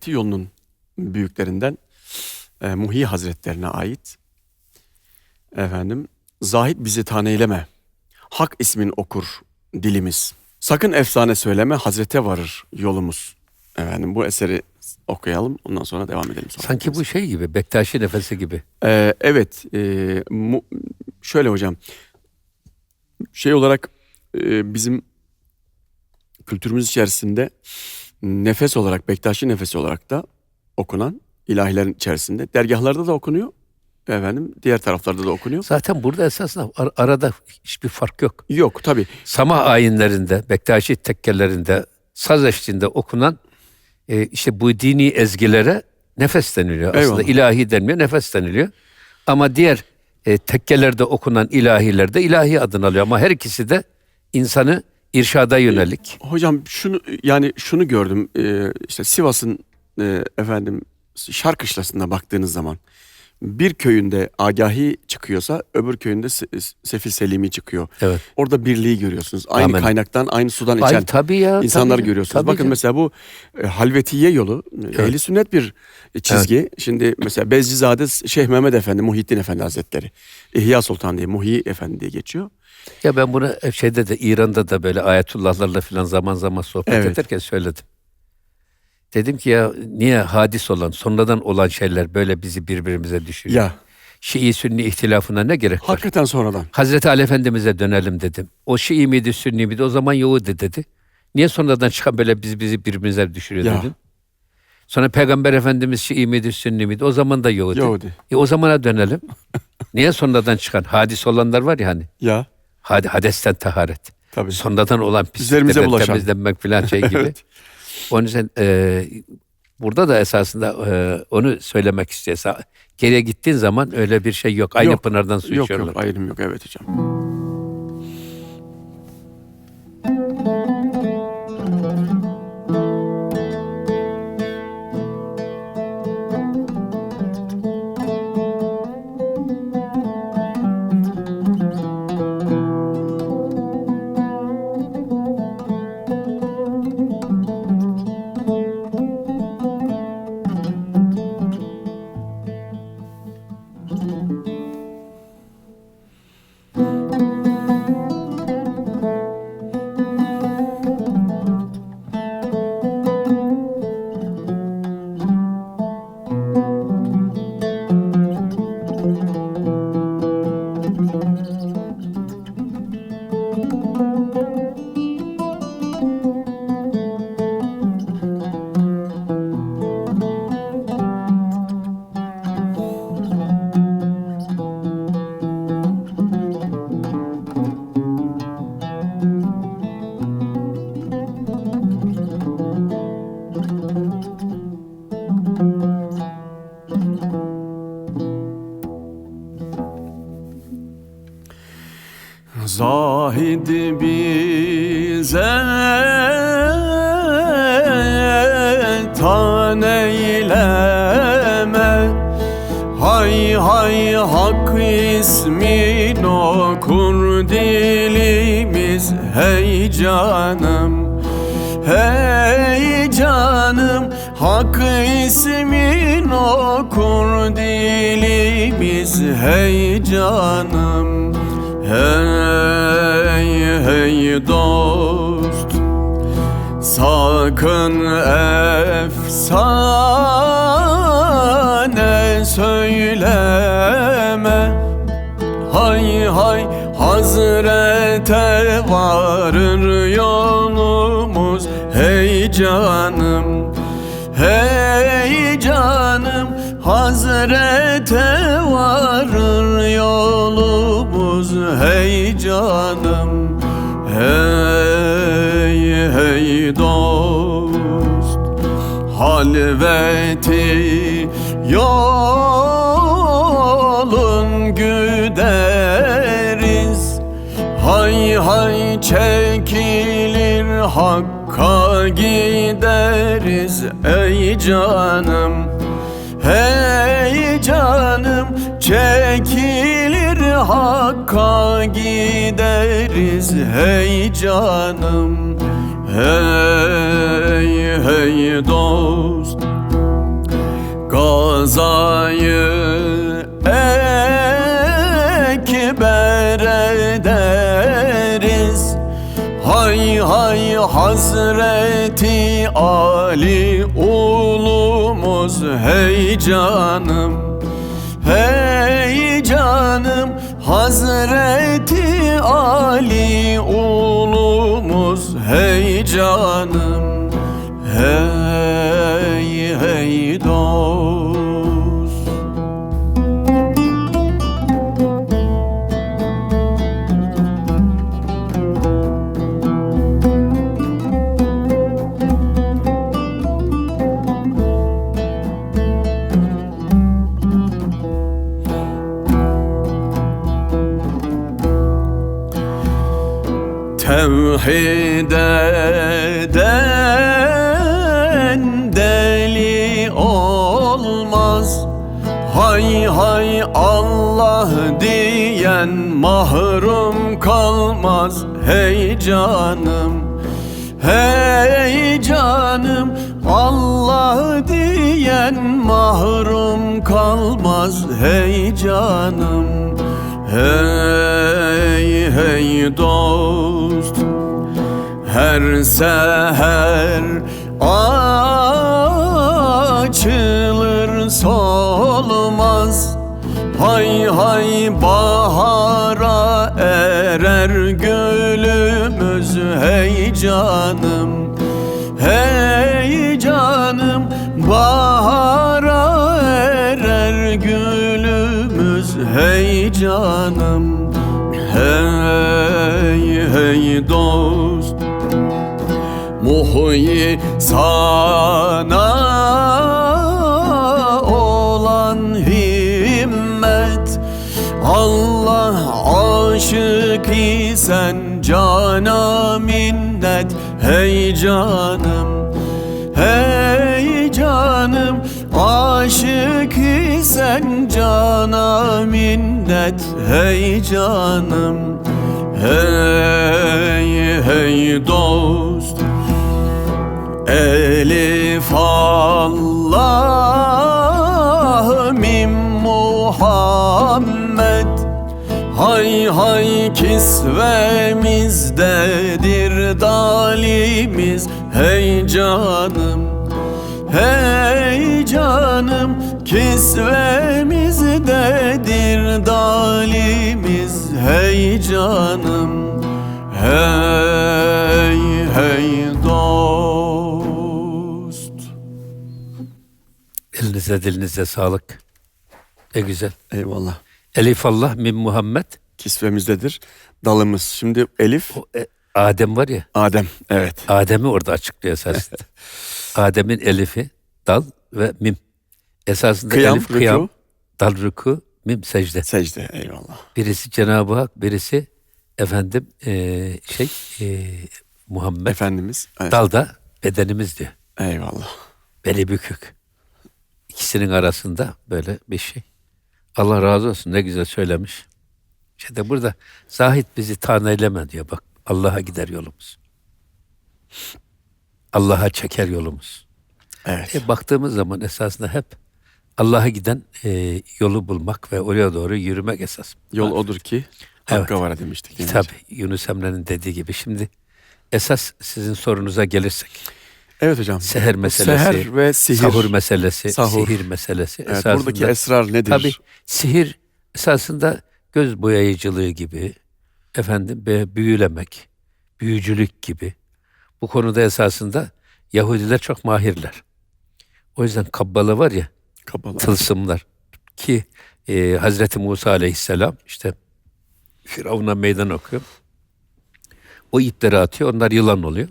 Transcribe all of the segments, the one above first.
Halveti yolunun büyüklerinden e, Muhi Hazretlerine ait. Efendim, zahit bizi taneyleme. Hak ismin okur dilimiz. Sakın efsane söyleme, Hazrete varır yolumuz. Efendim bu eseri okuyalım, ondan sonra devam edelim. Sanki bu şey gibi, Bektaşi nefesi gibi. Ee, evet, e, mu- şöyle hocam, şey olarak e, bizim kültürümüz içerisinde nefes olarak, Bektaşi nefesi olarak da okunan ilahilerin içerisinde dergahlarda da okunuyor. Efendim diğer taraflarda da okunuyor. Zaten burada esasında ar- arada hiçbir fark yok. Yok tabii. Samah ayinlerinde, Bektaşi tekkelerinde, saz eşliğinde okunan e, işte bu dini ezgilere nefes deniliyor. Aslında Eyvallah. ilahi denmiyor, nefes deniliyor. Ama diğer e, tekkelerde okunan ilahilerde ilahi adını alıyor. Ama her ikisi de insanı irşada yönelik. Hocam şunu yani şunu gördüm e, işte Sivas'ın e, efendim Şarkışlası'na baktığınız zaman bir köyünde Agahi çıkıyorsa öbür köyünde Se- Sefil Selimi çıkıyor. Evet. Orada birliği görüyorsunuz. Aynı Amen. kaynaktan aynı sudan içen Ay tabii ya. insanları tabii, görüyorsunuz. tabii Bakın canım. mesela bu e, Halvetiye yolu e, ehli sünnet bir çizgi. Şimdi mesela Bezcizade Şeyh Mehmet Efendi Muhittin Efendi Hazretleri İhya Sultan diye Muhi Efendi diye geçiyor. Ya ben bunu şeyde de İran'da da böyle ayetullahlarla falan zaman zaman sohbet Evet. ederken söyledim. Dedim ki ya niye hadis olan, sonradan olan şeyler böyle bizi birbirimize düşürüyor? Ya Şii Sünni ihtilafına ne gerek var? hakikaten sonradan. Hazreti Ali Efendimiz'e dönelim dedim. O Şii miydi, Sünni miydi? O zaman Yahudi dedi. Niye sonradan çıkan böyle bizi bizi birbirimize düşürüyor Ya. dedim. Sonra Peygamber Efendimiz Şii miydi, Sünni miydi? O zaman da Yahudi. Yahudi. E o zamana dönelim. Niye sonradan çıkan hadis olanlar var ya hani. Ya Hadi hadesten taharet. tabii. Sonradan olan pisliklerden temizlenmek falan şey gibi. Evet. Onun için e, burada da esasında e, onu söylemek istiyorsa geriye gittiğin zaman öyle bir şey yok. Aynı Yok. pınardan su Yok içiyorlar. yok ayrım yok evet hocam. Zahid bize. Taneyleme Hay hay hak ismin okur dilimiz. Hey canım Hey canım. Hak ismin okur dilimiz. Hey canım Hey hey dost. Sakın efsane söyleme. Hay hay Hazrete varır yolumuz. Hey canım Hey canım Hazrete varır yolumuz Hey canım Hey hey dost. Halveti yolun güderiz Hay hay çekilir Hakk'a gideriz ey canım Hey canım çekilir Hakk'a gideriz. Hey canım Hey hey dost. Kazayı ekber ederiz. Hay hay Ali ulumuz hey canım Hey canım Hazreti Ali ulumuz hey canım hey Tevhid eden deli olmaz. Hay hay Allah diyen mahrum kalmaz. Hey canım Hey canım Allah diyen mahrum kalmaz. Hey canım Hey hey dost Her seher açılır solmaz. Hay hay bahara erer gülümüz. Hey canım Hey canım bahara erer gülümüz hey canım Hey hey dost. Muhyi sana olan himmet. Allah aşık isen cana minnet. Hey canım Hey canım aşık isen cana minnet Hey canım Hey hey dost. Elif Allah Mim Muhammed Hay hay kisvemizdedir dalimiz Hey canım Hey canım kisvemizdedir dalimiz Hey canım Hey hey dost Elinize dilinize sağlık. Ne güzel. Eyvallah. Elif Allah min Muhammed. Kisvemizdedir dalımız. Şimdi Elif, O, e, Adem var ya. Adem. Evet. Adem'i orada açıklıyor esasında. Adem'in elifi dal ve mim. Esasında Kıyam, elif kıyam, rükû. dal rüku, mim secde. Secde. Eyvallah. Birisi Cenab-ı Hak, birisi efendim eee, şey eee, Muhammed. Efendimiz. Evet. Dal da bedenimiz diyor. Eyvallah. Beli bükük. İkisinin arasında böyle bir şey. Allah razı olsun ne güzel söylemiş. İşte burada zahit bizi taneyleme diyor bak. Allah'a gider yolumuz. Allah'a çeker yolumuz. Evet. E, baktığımız zaman esasında hep Allah'a giden e, yolu bulmak ve oraya doğru yürümek esas. Yol odur ki Hakka vara demiştik. Tabii Yunus Emre'nin dediği gibi. Şimdi esas sizin sorunuza gelirsek. Evet hocam. Seher meselesi, Seher ve sihir. sahur meselesi, Sahur. sihir meselesi. Evet, esasında, buradaki esrar nedir? Tabii sihir esasında göz boyayıcılığı gibi, efendim büyülemek, büyücülük gibi. Bu konuda esasında Yahudiler çok mahirler. O yüzden kabbala var ya, Kapalı. tılsımlar ki e, Hazreti Musa aleyhisselam işte Firavun'a meydan okuyor. O ipleri atıyor, onlar yılan oluyor.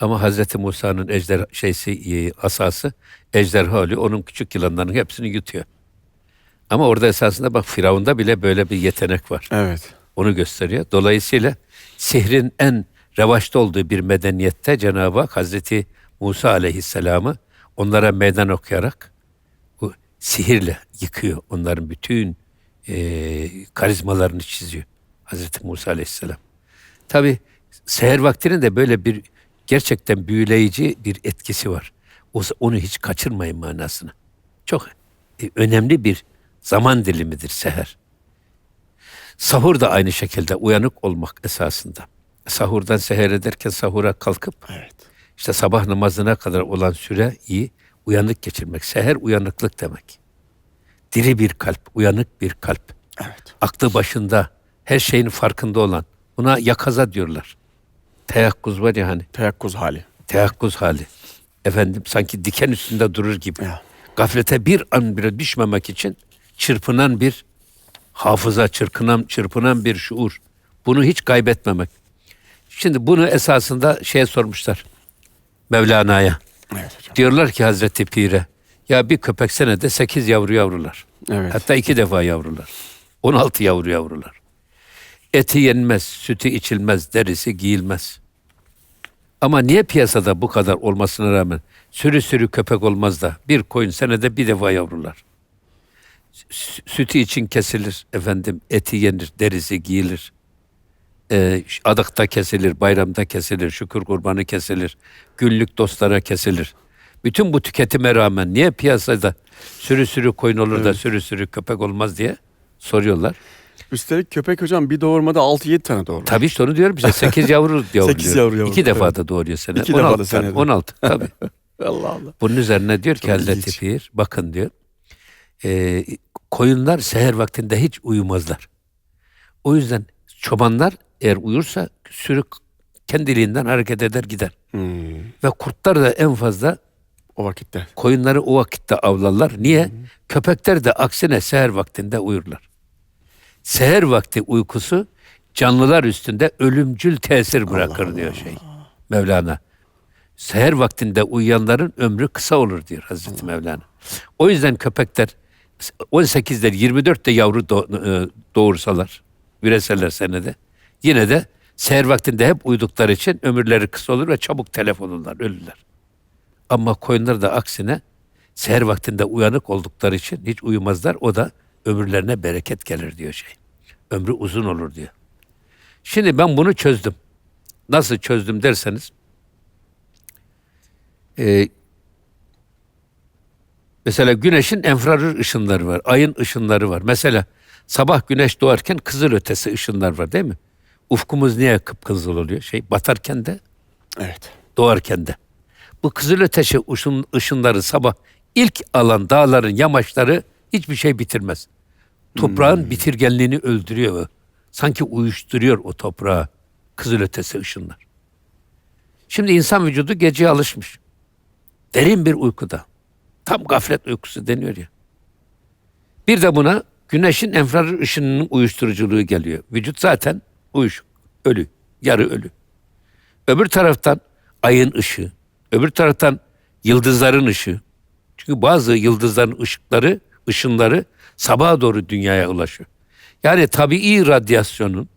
Ama Hazreti Musa'nın ejder şeysi e, asası ejderha oluyor. Onun küçük yılanların hepsini yutuyor. Ama orada esasında bak Firavun'da bile böyle bir yetenek var. Evet. Onu gösteriyor. Dolayısıyla sihrin en revaçta olduğu bir medeniyette Cenab-ı Hak Hazreti Musa aleyhisselamı onlara meydan okuyarak bu sihirle yıkıyor. Onların bütün e, karizmalarını çiziyor. Hazreti Musa aleyhisselam. Tabi seher vaktinin de böyle bir gerçekten büyüleyici bir etkisi var. Onu hiç kaçırmayın manasını. Çok e, önemli bir zaman dilimidir seher. Sahur da aynı şekilde uyanık olmak esasında. Sahurdan seher ederken sahura kalkıp Evet. İşte sabah namazına kadar olan süreyi uyanık geçirmek. Seher uyanıklık demek. Diri bir kalp, uyanık bir kalp. Evet. Aklı başında, her şeyin farkında olan. Buna yakaza diyorlar. Teyakkuz var ya hani. Teyakkuz hali. Teyakkuz hali. Efendim sanki diken üstünde durur gibi. Ya. Gaflete bir an bile düşmemek için çırpınan bir hafıza, çırpınan, çırpınan bir şuur. Bunu hiç kaybetmemek. Şimdi bunu esasında şeye sormuşlar. Mevlana'ya. Evet hocam. Diyorlar ki Hazreti Pir'e ya bir köpek senede sekiz yavru yavrular. Evet. Hatta iki defa yavrular. 16 yavru yavrular. Eti yenmez, sütü içilmez, derisi giyilmez. Ama niye piyasada bu kadar olmasına rağmen sürü sürü köpek olmaz da bir koyun senede bir defa yavrular. Sü- Sütü için kesilir efendim, eti yenir, derisi giyilir. Ee, adıkta kesilir, bayramda kesilir, şükür kurbanı kesilir, günlük dostlara kesilir. Bütün bu tüketime rağmen niye piyasada sürü sürü koyun olur da sürü sürü köpek olmaz diye soruyorlar. Üstelik köpek hocam bir doğurmada 6-7 tane doğurur. Tabii işte onu diyorum işte 8 yavru yavruyor. Sekiz yavru yavru, İki defa evet. da doğuruyor sene. İki defa da 16 senede. 16 tabii. Allah Allah. Bunun üzerine diyor ki Hazreti. Pir bakın diyor. e, koyunlar seher vaktinde hiç uyumazlar. O yüzden çobanlar eğer uyursa sürü kendiliğinden hareket eder gider. Hmm. Ve kurtlar da en fazla O vakitte. koyunları o vakitte avlarlar. Niye? Köpekler de aksine seher vaktinde uyurlar. Seher vakti uykusu canlılar üstünde ölümcül tesir bırakır diyor şey. Mevlana. Seher vaktinde uyuyanların ömrü kısa olur diyor Hazreti Mevlana. O yüzden köpekler 18'ler 24'te yavru e, doğursalar, üreseler senede yine de seher vaktinde hep uyudukları için ömürleri kısa olur ve çabuk telef olurlar, ölürler. Ama koyunlar da aksine seher vaktinde uyanık oldukları için hiç uyumazlar. O da ömürlerine bereket gelir diyor şey. Ömrü uzun olur diyor. Şimdi ben bunu çözdüm. Nasıl çözdüm derseniz e, mesela güneşin enfrared ışınları var. Ayın ışınları var. Mesela sabah güneş doğarken kızıl ötesi ışınlar var değil mi? Ufkumuz niye kıpkızıl oluyor? Şey batarken de Evet. doğarken de. Bu kızılöteşi ışın, ışınları sabah ilk alan dağların yamaçları hiçbir şey bitirmez. Toprağın bitirgenliğini öldürüyor. Sanki uyuşturuyor o toprağı kızılötesi ışınlar. Şimdi insan vücudu geceye alışmış. Derin bir uykuda. Tam gaflet uykusu deniyor ya. Bir de buna güneşin enfrared ışınının uyuşturuculuğu geliyor. Vücut zaten uyuşuk, ölü, yarı ölü. Öbür taraftan ayın ışığı, öbür taraftan yıldızların ışığı. Çünkü bazı yıldızların ışıkları, ışınları sabaha doğru dünyaya ulaşıyor. Yani tabii radyasyonun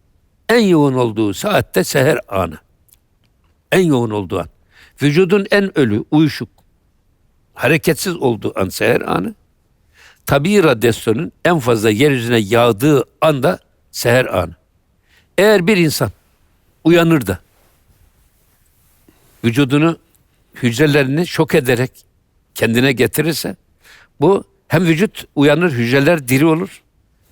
en yoğun olduğu saatte seher anı. En yoğun olduğu an. Vücudun en ölü, uyuşuk, hareketsiz olduğu an seher anı. Tabii radyasyonun en fazla yeryüzüne yağdığı anda seher anı. Eğer bir insan uyanır da vücudunu hücrelerini şok ederek kendine getirirse bu hem vücut uyanır hücreler diri olur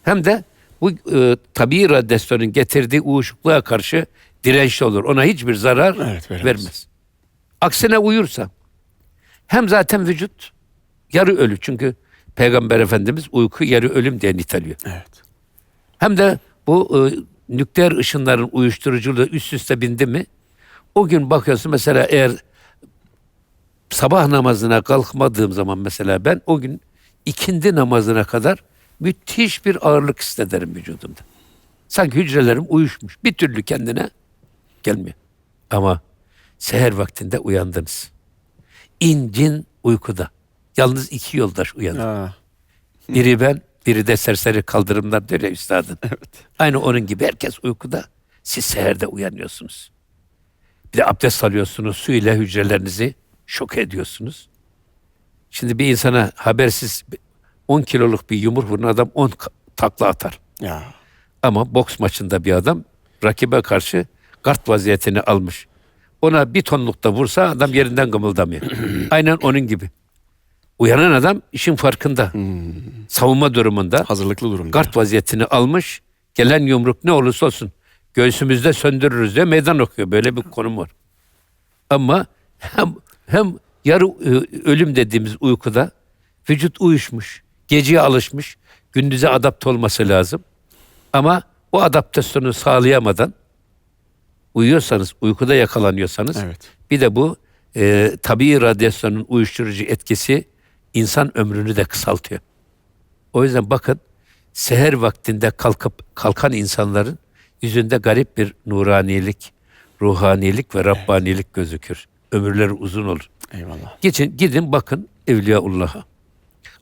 hem de bu e, tabii radyasyonun getirdiği uyuşukluğa karşı dirençli olur. Ona hiçbir zarar Evet, veremez. vermez. Aksine uyursa hem zaten vücut yarı ölü çünkü Peygamber Efendimiz uyku yarı ölüm diye niteliyor. Evet. Hem de bu e, nükleer ışınların uyuşturuculuğu üst üste bindi mi o gün bakıyorsun mesela eğer sabah namazına kalkmadığım zaman mesela ben o gün ikindi namazına kadar müthiş bir ağırlık hissederim vücudumda. Sanki hücrelerim uyuşmuş. Bir türlü kendine gelmiyor. Ama seher vaktinde uyandınız. İncin uykuda. Yalnız iki yoldaş uyanır. Ha. Biri ben, biri de serseri kaldırımlar diyor ya üstadın. Aynı onun gibi herkes uykuda. Siz seherde uyanıyorsunuz. Bir de abdest alıyorsunuz. Su ile hücrelerinizi şok ediyorsunuz. Şimdi bir insana habersiz 10 kiloluk bir yumruk vuran adam 10 ka- takla atar. Ya. Ama boks maçında bir adam rakibe karşı kart vaziyetini almış. Ona bir tonluk da vursa adam yerinden kımıldamıyor. Aynen onun gibi. Uyanan adam işin farkında. Savunma durumunda. Hazırlıklı durumda. Gard vaziyetini almış. Gelen yumruk ne olursa olsun göğsümüzde söndürürüz diye meydan okuyor. Böyle bir konum var. Ama hem, hem yarı e, ölüm dediğimiz uykuda vücut uyuşmuş. Geceye alışmış. Gündüze adapte olması lazım. Ama o adaptasyonu sağlayamadan uyuyorsanız, uykuda yakalanıyorsanız Evet. bir de bu e, tabii radyasyonun uyuşturucu etkisi insan ömrünü de kısaltıyor. O yüzden bakın seher vaktinde kalkıp kalkan insanların yüzünde garip bir nuranilik, ruhanilik ve Rabbanilik gözükür. Ömürleri uzun olur. Eyvallah. Geçin, gidin bakın Evliyaullah'a.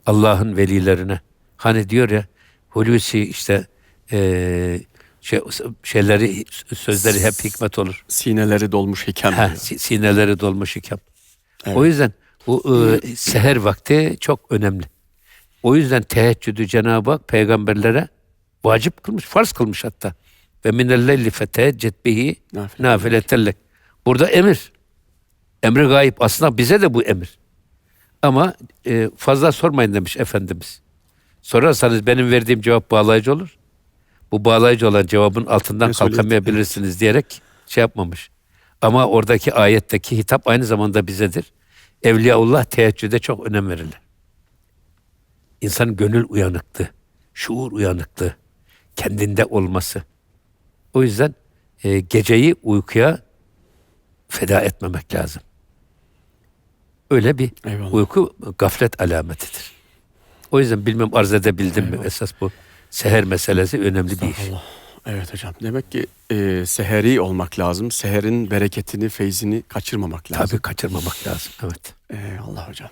Allah'ın velilerine. Hani diyor ya Hulusi işte eee, şey, şeyleri sözleri hep hikmet olur. Sineleri dolmuş hikam Ha, sineleri dolmuş hikam. Evet. O yüzden bu e, seher vakti çok önemli. O yüzden teheccüdü Cenab-ı Hak peygamberlere vacip kılmış, farz kılmış hatta. Ve minelleyli fetehecced bihi Nafile. nafileten Burada emir. Emri gayip. Aslında bize de bu emir. Ama e, fazla sormayın demiş Efendimiz. Sorarsanız benim verdiğim cevap bağlayıcı olur. Bu bağlayıcı olan cevabın altından Mesuliyet, kalkamayabilirsiniz diyerek şey yapmamış. Ama oradaki ayetteki hitap aynı zamanda bizedir. Evliyaullah teheccüde çok önem verirler. İnsanın gönül uyanıklığı, şuur uyanıklığı, kendinde olması. O yüzden e, geceyi uykuya feda etmemek lazım. Öyle bir Eyvallah. uyku gaflet alametidir. O yüzden bilmem arz edebildim mi esas bu seher meselesi önemli bir iş. Evet hocam. Demek ki e, seheri olmak lazım. Seherin bereketini, feyzini kaçırmamak lazım. Tabii kaçırmamak lazım. Evet. Eyvallah hocam.